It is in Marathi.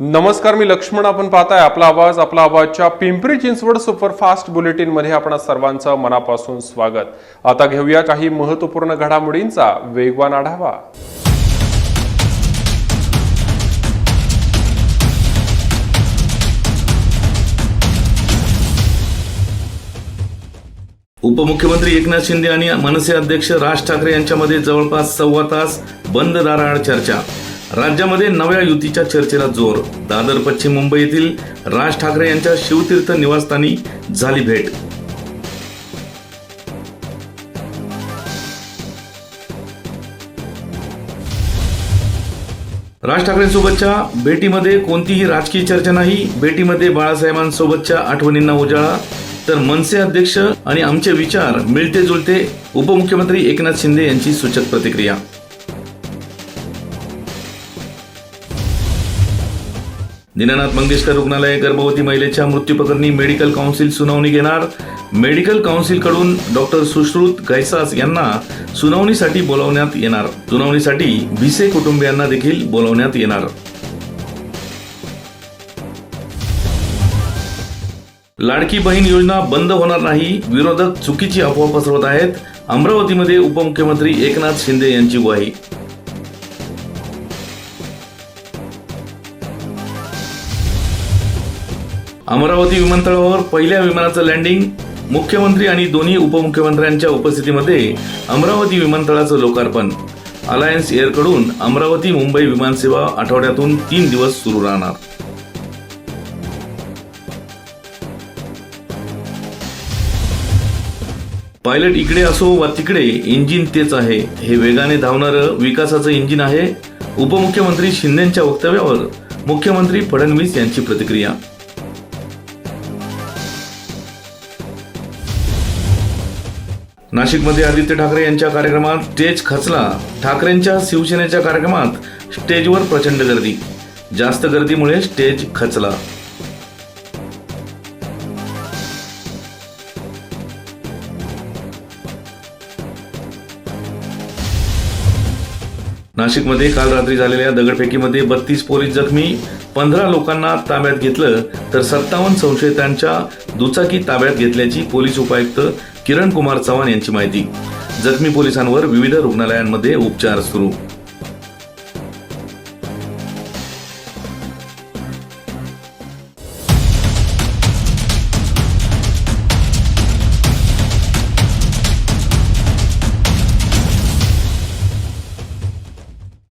नमस्कार मी लक्ष्मण. आपण पाहताय आपला आवाज आपला आवाजच्या पिंपरी चिंचवड सुपरफास्ट बुलेटिनमध्ये आपण सर्वांचं मनापासून स्वागत. आता घेऊया काही महत्त्वपूर्ण घडामोडींचा वेगवान आढावा. उपमुख्यमंत्री एकनाथ शिंदे आणि मनसे अध्यक्ष राज ठाकरे यांच्यामध्ये जवळपास सव्वा तास बंद दाराआड चर्चा. राज्यामध्ये नव्या युतीच्या चर्चेला जोर. दादर पश्चिम मुंबई येथील राज ठाकरे यांच्या शिवतीर्थ निवासस्थानी झाली भेट. राज ठाकरेंसोबतच्या भेटीमध्ये कोणतीही राजकीय चर्चा नाही. भेटीमध्ये बाळासाहेबांसोबतच्या आठवणींना उजाळा. तर मनसे अध्यक्ष आणि आमचे विचार मिळते जुळते उपमुख्यमंत्री एकनाथ शिंदे यांची सूचक प्रतिक्रिया. दीनानाथ मंगेशकर रुग्णालय गर्भवती महिलेच्या मृत्यू प्रकरणी मेडिकल काउन्सिल सुनावणी घेणार. मेडिकल काउन्सिलकडून डॉक्टर सुश्रुत गैसास यांना सुनावणीसाठी बोलावण्यात येणार. सुनावणीसाठी भिसे कुटुंबियांना देखील बोलावण्यात येणार. लाडकी बहीण योजना बंद होणार नाही. विरोधक चुकीची अफवा पसरवत आहेत. अमरावतीमध्ये उपमुख्यमंत्री एकनाथ शिंदे यांची ग्वाही. अमरावती विमानतळावर पहिल्या विमानाचं लँडिंग मुख्यमंत्री आणि दोन्ही उपमुख्यमंत्र्यांच्या उपस्थितीमध्ये अमरावती विमानतळाचं लोकार्पण. अलायन्स एअरकडून अमरावती मुंबई विमानसेवा आठवड्यातून तीन दिवस सुरू राहणार. पायलट इकडे असो वा तिकडे इंजिन तेच आहे. हे वेगाने धावणारं विकासाचं इंजिन आहे. उपमुख्यमंत्री शिंदेच्या वक्तव्यावर मुख्यमंत्री फडणवीस यांची प्रतिक्रिया. नाशिकमध्ये आदित्य ठाकरे यांच्या कार्यक्रमात स्टेज खचला. ठाकरेंच्या शिवसेनेच्या कार्यक्रमात स्टेजवर प्रचंड गर्दी. जास्त गर्दीमुळे स्टेज खचला. नाशिकमध्ये काल रात्री झालेल्या दगडफेकीमध्ये बत्तीस पोलीस जखमी पंधरा लोकांना ताब्यात घेतलं तर सत्तावन्न संशयितांच्या दुचाकी ताब्यात घेतल्याची पोलीस उपायुक्त किरण कुमार चव्हाण यांची माहिती. जखमी पोलिसांवर विविध रुग्णालयांमध्ये उपचार सुरू.